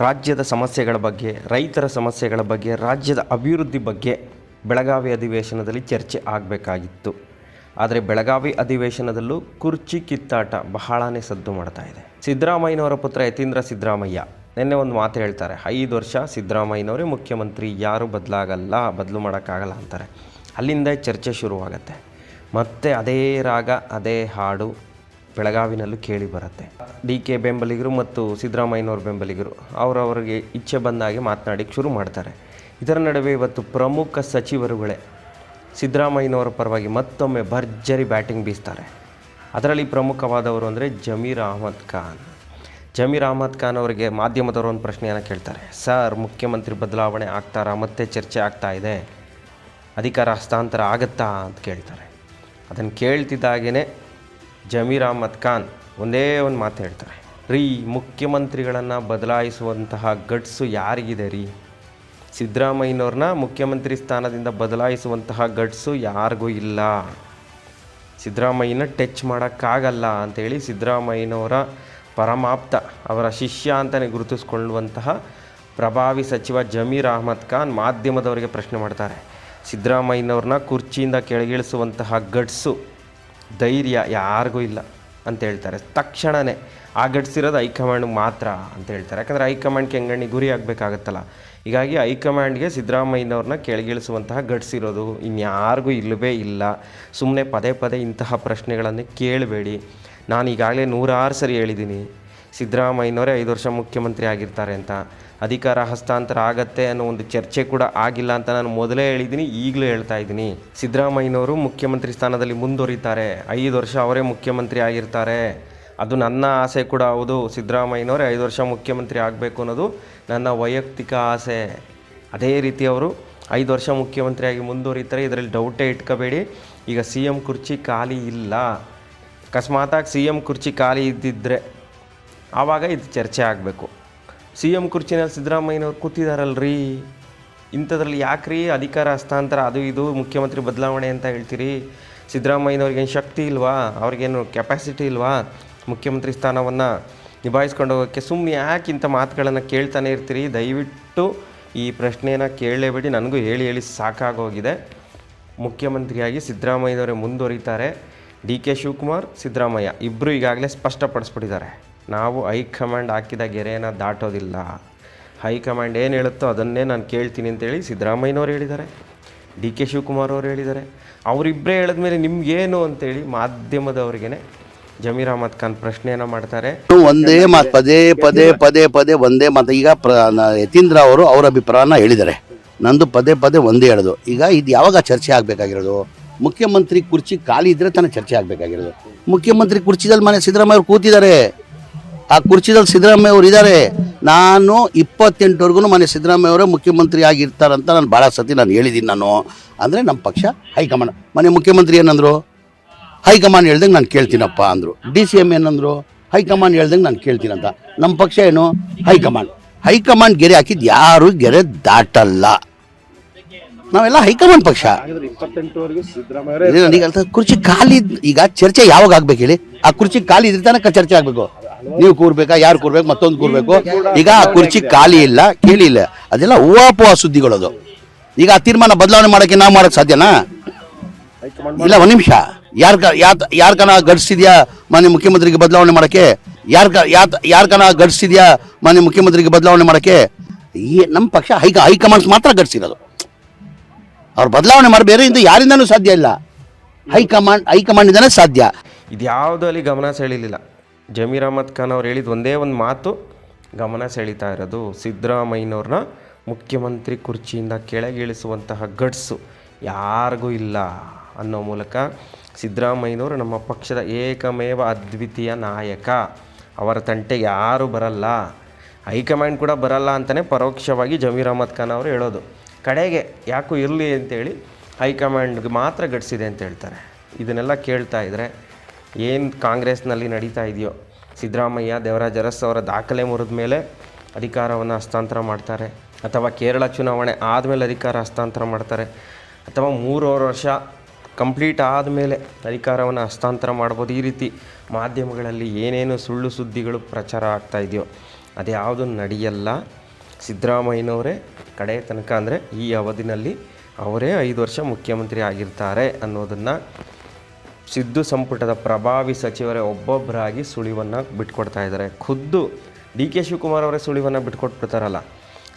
ರಾಜ್ಯದ ಸಮಸ್ಯೆಗಳ ಬಗ್ಗೆ, ರೈತರ ಸಮಸ್ಯೆಗಳ ಬಗ್ಗೆ, ರಾಜ್ಯದ ಅಭಿವೃದ್ಧಿ ಬಗ್ಗೆ ಬೆಳಗಾವಿ ಅಧಿವೇಶನದಲ್ಲಿ ಚರ್ಚೆ ಆಗಬೇಕಾಗಿತ್ತು. ಆದರೆ ಬೆಳಗಾವಿ ಅಧಿವೇಶನದಲ್ಲೂ ಕುರ್ಚಿ ಕಿತ್ತಾಟ ಬಹಳನೇ ಸದ್ದು ಮಾಡ್ತಾ ಇದೆ. ಸಿದ್ದರಾಮಯ್ಯನವರ ಪುತ್ರ ಯತೀಂದ್ರ ಸಿದ್ದರಾಮಯ್ಯ ನಿನ್ನೆ ಒಂದು ಮಾತು ಹೇಳ್ತಾರೆ. ಐದು ವರ್ಷ ಸಿದ್ದರಾಮಯ್ಯನವರೇ ಮುಖ್ಯಮಂತ್ರಿ, ಯಾರೂ ಬದಲಾಗಲ್ಲ, ಬದಲು ಮಾಡೋಕ್ಕಾಗಲ್ಲ ಅಂತಾರೆ. ಅಲ್ಲಿಂದ ಚರ್ಚೆ ಶುರುವಾಗತ್ತೆ. ಮತ್ತೆ ಅದೇ ರಾಗ, ಅದೇ ಹಾಡು ಬೆಳಗಾವಿನಲ್ಲೂ ಕೇಳಿ ಬರುತ್ತೆ. ಡಿ ಕೆ ಬೆಂಬಲಿಗರು ಮತ್ತು ಸಿದ್ದರಾಮಯ್ಯನವ್ರ ಬೆಂಬಲಿಗರು ಅವರವರಿಗೆ ಇಚ್ಛೆ ಬಂದಾಗೆ ಮಾತನಾಡಿಕ್ಕೆ ಶುರು ಮಾಡ್ತಾರೆ. ಇದರ ನಡುವೆ ಇವತ್ತು ಪ್ರಮುಖ ಸಚಿವರುಗಳೇ ಸಿದ್ದರಾಮಯ್ಯನವರ ಪರವಾಗಿ ಮತ್ತೊಮ್ಮೆ ಭರ್ಜರಿ ಬ್ಯಾಟಿಂಗ್ ಬೀಸ್ತಾರೆ. ಅದರಲ್ಲಿ ಪ್ರಮುಖವಾದವರು ಅಂದರೆ ಜಮೀರ್ ಅಹಮದ್ ಖಾನ್. ಜಮೀರ್ ಅಹಮದ್ ಖಾನ್ ಅವರಿಗೆ ಮಾಧ್ಯಮದವರು ಒಂದು ಪ್ರಶ್ನೆಯನ್ನು ಕೇಳ್ತಾರೆ. ಸರ್, ಮುಖ್ಯಮಂತ್ರಿ ಬದಲಾವಣೆ ಆಗ್ತಾರಾ? ಮತ್ತೆ ಚರ್ಚೆ ಆಗ್ತಾ ಇದೆ. ಅಧಿಕಾರ ಹಸ್ತಾಂತರ ಆಗುತ್ತಾ? ಅಂತ ಕೇಳ್ತಾರೆ. ಅದನ್ನು ಕೇಳ್ತಿದ್ದಾಗೇ ಜಮೀರ್ ಅಹಮದ್ ಖಾನ್ ಒಂದೇ ಒಂದು ಮಾತು ಹೇಳ್ತಾರೆ. ರೀ, ಮುಖ್ಯಮಂತ್ರಿಗಳನ್ನು ಬದಲಾಯಿಸುವಂತಹ ಗಟ್ಸು ಯಾರಿಗಿದೆ ರೀ? ಸಿದ್ದರಾಮಯ್ಯನವ್ರನ್ನ ಮುಖ್ಯಮಂತ್ರಿ ಸ್ಥಾನದಿಂದ ಬದಲಾಯಿಸುವಂತಹ ಗಟ್ಸು ಯಾರಿಗೂ ಇಲ್ಲ. ಸಿದ್ದರಾಮಯ್ಯನ ಟಚ್ ಮಾಡೋಕ್ಕಾಗಲ್ಲ ಅಂಥೇಳಿ ಸಿದ್ದರಾಮಯ್ಯನವರ ಪರಮಾಪ್ತ, ಅವರ ಶಿಷ್ಯ ಅಂತಲೇ ಗುರುತಿಸ್ಕೊಳ್ಳುವಂತಹ ಪ್ರಭಾವಿ ಸಚಿವ ಜಮೀರ್ ಅಹಮದ್ ಖಾನ್ ಮಾಧ್ಯಮದವರಿಗೆ ಪ್ರಶ್ನೆ ಮಾಡ್ತಾರೆ. ಸಿದ್ದರಾಮಯ್ಯನವ್ರನ್ನ ಕುರ್ಚಿಯಿಂದ ಕೆಳಗಿಳಿಸುವಂತಹ ಗಟ್ಸು ಧೈರ್ಯ ಯಾರಿಗೂ ಇಲ್ಲ ಅಂತ ಹೇಳ್ತಾರೆ. ತಕ್ಷಣವೇ ಆ ಗಟ್ಸಿರೋದು ಹೈಕಮಾಂಡ್ಗೆ ಮಾತ್ರ ಅಂತ ಹೇಳ್ತಾರೆ. ಯಾಕಂದರೆ ಹೈಕಮಾಂಡ್ ಕೆಂಗಣ್ಣಿ ಗುರಿ ಆಗಬೇಕಾಗತ್ತಲ್ಲ. ಹೀಗಾಗಿ ಹೈಕಮಾಂಡ್ಗೆ ಸಿದ್ದರಾಮಯ್ಯನವ್ರನ್ನ ಕೆಳಗಿಳಿಸುವಂತಹ ಗಟ್ಸಿರೋದು ಇನ್ಯಾರಿಗೂ ಇಲ್ಲವೇ ಇಲ್ಲ. ಸುಮ್ಮನೆ ಪದೇ ಪದೇ ಇಂತಹ ಪ್ರಶ್ನೆಗಳನ್ನು ಕೇಳಬೇಡಿ. ನಾನು ಈಗಾಗಲೇ ನೂರಾರು ಸರಿ ಹೇಳಿದ್ದೀನಿ. ಸಿದ್ದರಾಮಯ್ಯನವರೇ ಐದು ವರ್ಷ ಮುಖ್ಯಮಂತ್ರಿ ಆಗಿರ್ತಾರೆ ಅಂತ. ಅಧಿಕಾರ ಹಸ್ತಾಂತರ ಆಗತ್ತೆ ಅನ್ನೋ ಒಂದು ಚರ್ಚೆ ಕೂಡ ಆಗಿಲ್ಲ ಅಂತ ನಾನು ಮೊದಲೇ ಹೇಳಿದ್ದೀನಿ, ಈಗಲೂ ಹೇಳ್ತಾ ಇದ್ದೀನಿ. ಸಿದ್ದರಾಮಯ್ಯನವರು ಮುಖ್ಯಮಂತ್ರಿ ಸ್ಥಾನದಲ್ಲಿ ಮುಂದುವರಿತಾರೆ. ಐದು ವರ್ಷ ಅವರೇ ಮುಖ್ಯಮಂತ್ರಿ ಆಗಿರ್ತಾರೆ. ಅದು ನನ್ನ ಆಸೆ ಕೂಡ ಹೌದು. ಸಿದ್ದರಾಮಯ್ಯನವರೇ ಐದು ವರ್ಷ ಮುಖ್ಯಮಂತ್ರಿ ಆಗಬೇಕು ಅನ್ನೋದು ನನ್ನ ವೈಯಕ್ತಿಕ ಆಸೆ. ಅದೇ ರೀತಿ ಅವರು ಐದು ವರ್ಷ ಮುಖ್ಯಮಂತ್ರಿಯಾಗಿ ಮುಂದುವರಿತಾರೆ. ಇದರಲ್ಲಿ ಡೌಟೇ ಇಟ್ಕೋಬೇಡಿ. ಈಗ ಸಿ ಎಂ ಕುರ್ಚಿ ಖಾಲಿ ಇಲ್ಲ. ಅಕಸ್ಮಾತಾಗಿ ಸಿ ಎಂ ಕುರ್ಚಿ ಖಾಲಿ ಇದ್ದಿದ್ದರೆ ಆವಾಗ ಇದು ಚರ್ಚೆ ಆಗಬೇಕು. ಸಿ ಎಂ ಕುರ್ಚಿನಲ್ಲಿ ಸಿದ್ದರಾಮಯ್ಯನವ್ರು ಕೂತಿದಾರಲ್ರಿ? ಇಂಥದ್ರಲ್ಲಿ ಯಾಕ್ರಿ ಅಧಿಕಾರ ಹಸ್ತಾಂತರ ಅದು ಇದು ಮುಖ್ಯಮಂತ್ರಿ ಬದಲಾವಣೆ ಅಂತ ಹೇಳ್ತೀರಿ? ಸಿದ್ದರಾಮಯ್ಯನವ್ರಿಗೇನು ಶಕ್ತಿ ಇಲ್ವಾ? ಅವ್ರಿಗೇನು ಕೆಪಾಸಿಟಿ ಇಲ್ವಾ? ಮುಖ್ಯಮಂತ್ರಿ ಸ್ಥಾನವನ್ನು ನಿಭಾಯಿಸ್ಕೊಂಡು ಹೋಗೋಕ್ಕೆ ಸುಮ್ಮನೆ ಯಾಕೆ ಇಂಥ ಮಾತುಗಳನ್ನು ಕೇಳ್ತಾನೆ ಇರ್ತೀರಿ? ದಯವಿಟ್ಟು ಈ ಪ್ರಶ್ನೆಯನ್ನು ಕೇಳಲೇಬೇಡಿ ನನಗೂ ಹೇಳಿ ಹೇಳಿ ಸಾಕಾಗೋಗಿದೆ. ಮುಖ್ಯಮಂತ್ರಿಯಾಗಿ ಸಿದ್ದರಾಮಯ್ಯನವರೇ ಮುಂದುವರಿತಾರೆ. ಡಿ ಕೆ ಶಿವಕುಮಾರ್, ಸಿದ್ದರಾಮಯ್ಯ ಇಬ್ಬರು ಈಗಾಗಲೇ ಸ್ಪಷ್ಟಪಡಿಸ್ಬಿಟ್ಟಿದ್ದಾರೆ. ನಾವು ಹೈಕಮಾಂಡ್ ಹಾಕಿದ ಗೆರೆಯನ್ನು ದಾಟೋದಿಲ್ಲ. ಹೈಕಮಾಂಡ್ ಏನು ಹೇಳುತ್ತೋ ಅದನ್ನೇ ನಾನು ಕೇಳ್ತೀನಿ ಅಂತೇಳಿ ಸಿದ್ದರಾಮಯ್ಯನವ್ರು ಹೇಳಿದ್ದಾರೆ. ಡಿ ಕೆ ಶಿವಕುಮಾರ್ ಅವರು ಹೇಳಿದ್ದಾರೆ. ಅವರಿಬ್ಬರೇ ಹೇಳಿದ್ಮೇಲೆ ನಿಮ್ಗೇನು ಅಂತೇಳಿ ಮಾಧ್ಯಮದವ್ರಿಗೇ ಜಮೀರ್ ಅಹಮದ್ ಖಾನ್ ಪ್ರಶ್ನೆಯನ್ನು ಮಾಡ್ತಾರೆ. ಒಂದೇ ಮಾತು, ಪದೇ ಪದೇ ಪದೇ ಪದೇ ಒಂದೇ ಮಾತು. ಈಗ ಪ್ರ ಯತೀಂದ್ರ ಅವರು ಅವರ ಅಭಿಪ್ರಾಯನ ಹೇಳಿದ್ದಾರೆ. ನಂದು ಪದೇ ಪದೇ ಒಂದೇ ಹೇಳೋದು. ಈಗ ಇದು ಯಾವಾಗ ಚರ್ಚೆ ಆಗಬೇಕಾಗಿರೋದು? ಮುಖ್ಯಮಂತ್ರಿ ಕುರ್ಚಿ ಖಾಲಿ ಇದ್ರೆ ತಾನೇ ಚರ್ಚೆ ಆಗಬೇಕಾಗಿರೋದು. ಮುಖ್ಯಮಂತ್ರಿ ಕುರ್ಚಿದಲ್ಲಿ ಮನೆ ಸಿದ್ದರಾಮಯ್ಯ ಅವರು ಕೂತಿದ್ದಾರೆ. ಆ ಕುರ್ಚಿದಲ್ಲಿ ಸಿದ್ದರಾಮಯ್ಯ ಅವರು ಇದ್ದಾರೆ ನಾನು ಇಪ್ಪತ್ತೆಂಟವರೆಗೂ ಮನೆ ಸಿದ್ದರಾಮಯ್ಯ ಅವರೇ ಮುಖ್ಯಮಂತ್ರಿ ಆಗಿರ್ತಾರಂತ ನಾನು ಭಾಳ ಸತಿ ನಾನು ಹೇಳಿದ್ದೀನಿ ನಾನು. ಅಂದರೆ ನಮ್ಮ ಪಕ್ಷ ಹೈಕಮಾಂಡ್. ಮನೆ ಮುಖ್ಯಮಂತ್ರಿ ಏನಂದರು? ಹೈಕಮಾಂಡ್ ಹೇಳ್ದಂಗೆ ನಾನು ಕೇಳ್ತೀನಪ್ಪ ಅಂದರು. ಡಿ ಸಿ ಎಂ ಏನಂದರು? ಹೈಕಮಾಂಡ್ ಹೇಳ್ದಂಗೆ ನಾನು ಕೇಳ್ತೀನಂತ ನಮ್ಮ ಪಕ್ಷ ಏನು? ಹೈಕಮಾಂಡ್. ಹೈಕಮಾಂಡ್ ಗೆರೆ ಹಾಕಿದ್ದು ಯಾರು ಗೆರೆ ದಾಟಲ್ಲ. ನಾವೆಲ್ಲ ಹೈಕಮಾಂಡ್ ಪಕ್ಷ. ಅರ್ಥ ಕುರ್ಚಿ ಖಾಲಿ ಈಗ ಚರ್ಚೆ ಯಾವಾಗ ಆಗ್ಬೇಕು ಹೇಳಿ? ಆ ಕುರ್ಚಿ ಖಾಲಿ ಇದ್ರೆ ತನಕ ಚರ್ಚೆ ಆಗ್ಬೇಕು. ನೀವು ಕೂರ್ಬೇಕಾ ಯಾರು ಕೂರ್ಬೇಕು ಮತ್ತೊಂದು ಕೂರ್ಬೇಕು? ಈಗ ಆ ಕುರ್ಚಿ ಖಾಲಿ ಇಲ್ಲ ಕೇಳಿ ಇಲ್ಲ. ಅದೆಲ್ಲ ಹೂವಾಪುವ ಸುದ್ದಿಗಳದು. ಈಗ ಆ ತೀರ್ಮಾನ ಬದಲಾವಣೆ ಮಾಡಕ್ಕೆ ನಾವು ಮಾಡಕ್ ಸಾಧ್ಯನಾ? ಇಲ್ಲ ಒಂದು ನಿಮಿಷ. ಯಾರ ಯಾರ ಕನ ಗಡ್ಸಿದ್ಯಾ ಮಾನ್ಯ ಮುಖ್ಯಮಂತ್ರಿಗೆ ಬದಲಾವಣೆ ಮಾಡಕ್ಕೆ? ಯಾರ ಯಾರ ಕನ ಗಡಿಸಿದ್ಯಾ ಮಾನ್ಯ ಮುಖ್ಯಮಂತ್ರಿಗೆ ಬದಲಾವಣೆ ಮಾಡಕ್ಕೆ? ಈ ನಮ್ಮ ಪಕ್ಷ ಹೈಕ ಹೈಕಮಾಂಡ್ಸ್ ಮಾತ್ರ ಘಟಿಸಿರೋದು ಅವ್ರು ಬದಲಾವಣೆ ಮಾಡಿ ಬೇರೆ ಇಂದ ಯಾರಿಂದನೂ ಸಾಧ್ಯ ಇಲ್ಲ. ಹೈಕಮಾಂಡ್ ಹೈಕಮಾಂಡಿಂದನೇ ಸಾಧ್ಯ. ಇದ್ಯಾವುದೂ ಅಲ್ಲಿ ಗಮನ ಸೆಳೀಲಿಲ್ಲ ಜಮೀರ್ ಅಹಮದ್ ಖಾನ್ ಅವ್ರು ಹೇಳಿದ ಒಂದೇ ಒಂದು ಮಾತು ಗಮನ ಸೆಳೀತಾ ಇರೋದು. ಸಿದ್ದರಾಮಯ್ಯನವ್ರನ್ನ ಮುಖ್ಯಮಂತ್ರಿ ಕುರ್ಚಿಯಿಂದ ಕೆಳಗಿಳಿಸುವಂತಹ ಗಟ್ಸು ಯಾರಿಗೂ ಇಲ್ಲ ಅನ್ನೋ ಮೂಲಕ ಸಿದ್ದರಾಮಯ್ಯನವರು ನಮ್ಮ ಪಕ್ಷದ ಏಕಮೇವ ಅದ್ವಿತೀಯ ನಾಯಕ. ಅವರ ತಂಟೆಗೆ ಯಾರೂ ಬರಲ್ಲ. ಹೈಕಮಾಂಡ್ ಕೂಡ ಬರಲ್ಲ ಅಂತಲೇ ಪರೋಕ್ಷವಾಗಿ ಜಮೀರ್ ಅಹಮದ್ ಖಾನ್ ಅವರು ಹೇಳೋದು. ಕಡೆಗೆ ಯಾಕೂ ಇರಲಿ ಅಂತೇಳಿ ಹೈಕಮಾಂಡ್ಗೆ ಮಾತ್ರ ಗಡಿಸಿದೆ ಅಂತ ಹೇಳ್ತಾರೆ. ಇದನ್ನೆಲ್ಲ ಕೇಳ್ತಾ ಇದ್ದರೆ ಏನು ಕಾಂಗ್ರೆಸ್ನಲ್ಲಿ ನಡೀತಾ ಇದೆಯೋ ಸಿದ್ದರಾಮಯ್ಯ, ದೇವರಾಜ ಅರಸ್ ಅವರ ದಾಖಲೆ ಮುರಿದ ಮೇಲೆ ಅಧಿಕಾರವನ್ನು ಹಸ್ತಾಂತರ ಮಾಡ್ತಾರೆ. ಅಥವಾ ಕೇರಳ ಚುನಾವಣೆ ಆದಮೇಲೆ ಅಧಿಕಾರ ಹಸ್ತಾಂತರ ಮಾಡ್ತಾರೆ. ಅಥವಾ ಮೂರುವರೆ ವರ್ಷ ಕಂಪ್ಲೀಟ್ ಆದಮೇಲೆ ಅಧಿಕಾರವನ್ನು ಹಸ್ತಾಂತರ ಮಾಡ್ಬೋದು. ಈ ರೀತಿ ಮಾಧ್ಯಮಗಳಲ್ಲಿ ಏನೇನು ಸುಳ್ಳು ಸುದ್ದಿಗಳು ಪ್ರಚಾರ ಆಗ್ತಾ ಇದೆಯೋ ಅದ್ಯಾವುದು ನಡೆಯಲ್ಲ. ಸಿದ್ದರಾಮಯ್ಯನವರೇ ಕಡೆ ತನಕ ಅಂದರೆ ಈ ಅವಧಿನಲ್ಲಿ ಅವರೇ ಐದು ವರ್ಷ ಮುಖ್ಯಮಂತ್ರಿ ಆಗಿರ್ತಾರೆ ಅನ್ನೋದನ್ನು ಸಿದ್ದು ಸಂಪುಟದ ಪ್ರಭಾವಿ ಸಚಿವರೇ ಒಬ್ಬೊಬ್ಬರಾಗಿ ಸುಳಿವನ್ನು ಬಿಟ್ಕೊಡ್ತಾ ಇದ್ದಾರೆ. ಖುದ್ದು ಡಿ ಕೆ ಶಿವಕುಮಾರ್ ಅವರೇ ಸುಳಿವನ್ನು ಬಿಟ್ಕೊಟ್ಬಿಡ್ತಾರಲ್ಲ.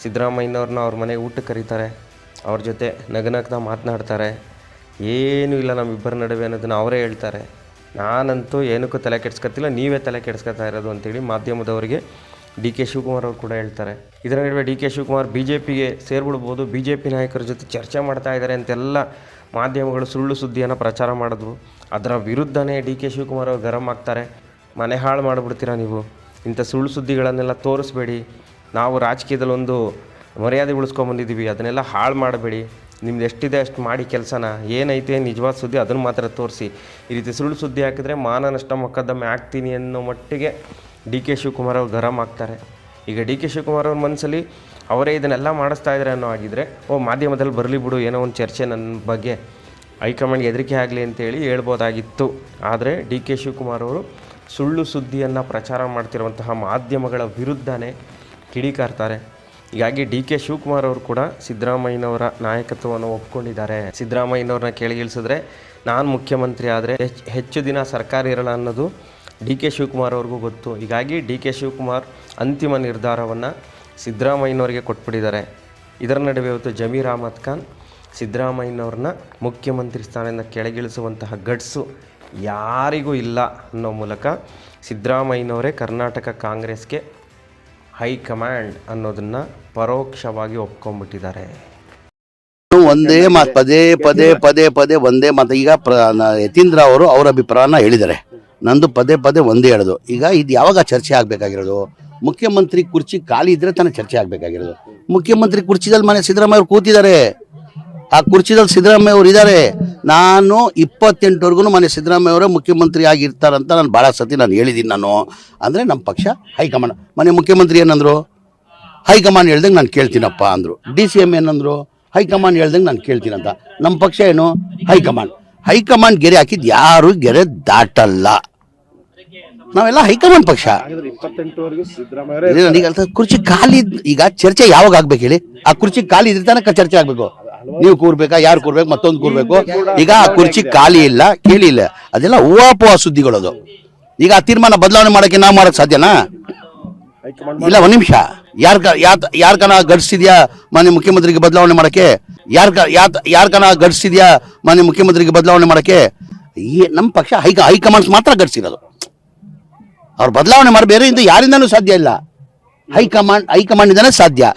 ಸಿದ್ದರಾಮಯ್ಯನವ್ರನ್ನ ಅವ್ರ ಮನೆಗೆ ಊಟಕ್ಕೆ ಕರೀತಾರೆ, ಅವ್ರ ಜೊತೆ ನಗನಗ್ತಾ ಮಾತನಾಡ್ತಾರೆ. ಏನೂ ಇಲ್ಲ ನಮ್ಮಿಬ್ಬರ ನಡುವೆ ಅನ್ನೋದನ್ನು ಅವರೇ ಹೇಳ್ತಾರೆ. ನಾನಂತೂ ಏನಕ್ಕೂ ತಲೆ ಕೆಡ್ಸ್ಕೊತಿಲ್ಲ, ನೀವೇ ತಲೆ ಕೆಡ್ಸ್ಕೊತಾ ಇರೋದು ಅಂತೇಳಿ ಮಾಧ್ಯಮದವರಿಗೆ ಡಿ ಕೆ ಶಿವಕುಮಾರ್ ಅವರು ಕೂಡ ಹೇಳ್ತಾರೆ. ಇದರ ನಡುವೆ D K Shivakumar B J ಪಿಗೆ ಸೇರ್ಬಿಡ್ಬೋದು. ಬಿ ಜೆ ಪಿ ನಾಯಕರ ಜೊತೆ ಚರ್ಚೆ ಮಾಡ್ತಾ ಇದ್ದಾರೆ ಅಂತೆಲ್ಲ ಮಾಧ್ಯಮಗಳು ಸುಳ್ಳು ಸುದ್ದಿಯನ್ನು ಪ್ರಚಾರ ಮಾಡಿದ್ವು ಅದರ ವಿರುದ್ಧನೇ ಡಿ ಕೆ ಶಿವಕುಮಾರ್ ಅವರು ಗರಂ ಆಗ್ತಾರೆ. ಮನೆ ಹಾಳು ಮಾಡಿಬಿಡ್ತೀರಾ ನೀವು? ಇಂಥ ಸುಳ್ಳು ಸುದ್ದಿಗಳನ್ನೆಲ್ಲ ತೋರಿಸ್ಬೇಡಿ. ನಾವು ರಾಜಕೀಯದಲ್ಲಿ ಒಂದು ಮರ್ಯಾದೆ ಉಳಿಸ್ಕೊಂಬಂದಿದ್ದೀವಿ ಅದನ್ನೆಲ್ಲ ಹಾಳು ಮಾಡಬೇಡಿ. ನಿಮ್ದು ಎಷ್ಟಿದೆ ಅಷ್ಟು ಮಾಡಿ ಕೆಲಸನ. ಏನೈತೆ ನಿಜವಾದ ಸುದ್ದಿ ಅದನ್ನು ಮಾತ್ರ ತೋರಿಸಿ. ಈ ರೀತಿ ಸುಳ್ಳು ಸುದ್ದಿ ಹಾಕಿದ್ರೆ ಮಾನ ನಷ್ಟ ಮೊಕದ್ದಮೆ ಆಗ್ತೀನಿ ಅನ್ನೋ ಮಟ್ಟಿಗೆ ಡಿ ಕೆ ಶಿವಕುಮಾರ್ ಅವ್ರು ಗರಂ ಆಗ್ತಾರೆ. ಈಗ ಡಿ ಕೆ ಶಿವಕುಮಾರ್ ಅವ್ರ ಮನಸ್ಸಲ್ಲಿ ಅವರೇ ಇದನ್ನೆಲ್ಲ ಮಾಡಿಸ್ತಾ ಇದ್ದಾರೆ ಅನ್ನೋ ಆಗಿದ್ದರೆ ಓ, ಮಾಧ್ಯಮದಲ್ಲಿ ಬರಲಿ ಬಿಡು, ಏನೋ ಒಂದು ಚರ್ಚೆ ನನ್ನ ಬಗ್ಗೆ ಹೈಕಮಾಂಡ್ ಹೆದರಿಕೆ ಆಗಲಿ ಅಂತೇಳಿ ಹೇಳ್ಬೋದಾಗಿತ್ತು. ಆದರೆ ಡಿ ಕೆ ಶಿವಕುಮಾರ್ ಅವರು ಸುಳ್ಳು ಸುದ್ದಿಯನ್ನು ಪ್ರಚಾರ ಮಾಡ್ತಿರುವಂತಹ ಮಾಧ್ಯಮಗಳ ವಿರುದ್ಧನೇ ಕಿಡಿಕಾರ್ತಾರೆ. ಹೀಗಾಗಿ ಡಿ ಕೆ ಶಿವಕುಮಾರ್ ಅವರು ಕೂಡ ಸಿದ್ದರಾಮಯ್ಯನವರ ನಾಯಕತ್ವವನ್ನು ಒಪ್ಕೊಂಡಿದ್ದಾರೆ. ಸಿದ್ದರಾಮಯ್ಯನವ್ರನ್ನ ಕೆಳಗಿಳಿಸಿದ್ರೆ ನಾನು ಮುಖ್ಯಮಂತ್ರಿ ಆದರೆ ಹೆಚ್ಚು ದಿನ ಸರ್ಕಾರ ಇರಲ್ಲ ಅನ್ನೋದು ಡಿ ಕೆ ಶಿವಕುಮಾರ್ ಅವ್ರಿಗೂ ಗೊತ್ತು ಹೀಗಾಗಿ ಡಿ ಕೆ ಶಿವಕುಮಾರ್ ಅಂತಿಮ ನಿರ್ಧಾರವನ್ನು ಸಿದ್ದರಾಮಯ್ಯನವರಿಗೆ ಕೊಟ್ಬಿಟ್ಟಿದ್ದಾರೆ ಇದರ ನಡುವೆ ಇವತ್ತು ಜಮೀರ್ ಅಹಮದ್ ಖಾನ್ ಸಿದ್ದರಾಮಯ್ಯನವ್ರನ್ನ ಮುಖ್ಯಮಂತ್ರಿ ಸ್ಥಾನದಿಂದ ಕೆಳಗಿಳಿಸುವಂತಹ ಗಡ್ಸು ಯಾರಿಗೂ ಇಲ್ಲ ಅನ್ನೋ ಮೂಲಕ ಸಿದ್ದರಾಮಯ್ಯನವರೇ ಕರ್ನಾಟಕ ಕಾಂಗ್ರೆಸ್ಗೆ ಹೈಕಮಾಂಡ್ ಅನ್ನೋದನ್ನು ಪರೋಕ್ಷವಾಗಿ ಒಪ್ಕೊಂಡ್ಬಿಟ್ಟಿದ್ದಾರೆ ಒಂದೇ ಮಾತು ಪದೇ ಪದೇ ಪದೇ ಪದೇ ಒಂದೇ ಮಾತು ಈಗ ಪ್ರ ಯತೀಂದ್ರ ಅವರು ಅವರ ಅಭಿಪ್ರಾಯನ ಹೇಳಿದ್ದಾರೆ ನಂದು ಪದೇ ಪದೇ ಒಂದೇ ಹೇಳೋದು. ಈಗ ಇದು ಯಾವಾಗ ಚರ್ಚೆ ಆಗಬೇಕಾಗಿರೋದು? ಮುಖ್ಯಮಂತ್ರಿ ಕುರ್ಚಿ ಖಾಲಿ ಇದ್ರೆ ತಾನೇ ಚರ್ಚೆ ಆಗಬೇಕಾಗಿರೋದು. ಮುಖ್ಯಮಂತ್ರಿ ಕುರ್ಚಿದಲ್ಲಿ ಮನೆ ಸಿದ್ದರಾಮಯ್ಯ ಅವರು ಕೂತಿದ್ದಾರೆ. ಆ ಕುರ್ಚಿದಲ್ಲಿ ಸಿದ್ದರಾಮಯ್ಯ ಅವರು ಇದ್ದಾರೆ. ನಾನು ಇಪ್ಪತ್ತೆಂಟವರೆಗೂ ಮನೆ ಸಿದ್ದರಾಮಯ್ಯ ಅವರೇ ಮುಖ್ಯಮಂತ್ರಿ ಆಗಿರ್ತಾರಂತ ನಾನು ಭಾಳ ಸತಿ ನಾನು ಹೇಳಿದ್ದೀನಿ ನಾನು. ಅಂದರೆ ನಮ್ಮ ಪಕ್ಷ ಹೈಕಮಾಂಡ್. ಮನೆ ಮುಖ್ಯಮಂತ್ರಿ ಏನಂದರು? ಹೈಕಮಾಂಡ್ ಹೇಳ್ದಂಗೆ ನಾನು ಕೇಳ್ತೀನಪ್ಪ ಅಂದರು. ಡಿ ಸಿ ಎಂ ಏನಂದರು? ಹೈಕಮಾಂಡ್ ಹೇಳ್ದಂಗೆ ನಾನು ಕೇಳ್ತೀನಂತ ನಮ್ಮ ಪಕ್ಷ ಏನು? ಹೈಕಮಾಂಡ್. ಹೈಕಮಾಂಡ್ ಗೆರೆ ಹಾಕಿದ್ದು ಯಾರು ಗೆರೆ ದಾಟಲ್ಲ. ನಾವೆಲ್ಲ ಹೈಕಮಾಂಡ್ ಪಕ್ಷ. ಕುರ್ಚಿ ಖಾಲಿ ಈಗ ಚರ್ಚೆ ಯಾವಾಗ ಆಗ್ಬೇಕು ಹೇಳಿ? ಆ ಕುರ್ಚಿ ಖಾಲಿ ಇದ್ರೆ ತನಕ ಚರ್ಚೆ ಆಗ್ಬೇಕು. ನೀವು ಕೂರ್ಬೇಕಾ ಯಾರು ಕೂರ್ಬೇಕು ಮತ್ತೊಂದು ಕೂರ್ಬೇಕು? ಈಗ ಆ ಕುರ್ಚಿ ಖಾಲಿ ಇಲ್ಲ ಕೇಳಿ ಇಲ್ಲ. ಅದೆಲ್ಲ ಹೂವಾಪುವ ಸುದ್ದಿಗಳದು. ಈಗ ಆ ತೀರ್ಮಾನ ಬದಲಾವಣೆ ಮಾಡಕ್ಕೆ ನಾವು ಮಾಡಕ್ ಸಾಧ್ಯನಾ? ಇಲ್ಲ ಒಂದ್ ನಿಮಿಷ. ಯಾರ್ ಯಾರ್ ಕನ ಗಡ್ಸಿದ್ಯಾ ಮಾನ್ಯ ಮುಖ್ಯಮಂತ್ರಿಗೆ ಬದಲಾವಣೆ ಮಾಡಕ್ಕೆ? ಯಾರ್ ಯಾರ್ ಕನ ಗಡ್ಸಿದ್ಯಾ ಮಾನ್ಯ ಮುಖ್ಯಮಂತ್ರಿಗೆ ಬದಲಾವಣೆ ಮಾಡಕ್ಕೆ? ಈ ನಮ್ಮ ಪಕ್ಷ ಹೈಕ ಹೈಕಮಾಂಡ್ಸ್ ಮಾತ್ರ ಗಡ್ಸಿರೋದು. ಅವ್ರು ಬದಲಾವಣೆ ಮಾಡಿ ಬೇರೆ ಇಂದ ಯಾರಿಂದನೂ ಸಾಧ್ಯ ಇಲ್ಲ. ಹೈಕಮಾಂಡ್ ಹೈಕಮಾಂಡ್ ಇಂದನೇ ಸಾಧ್ಯ.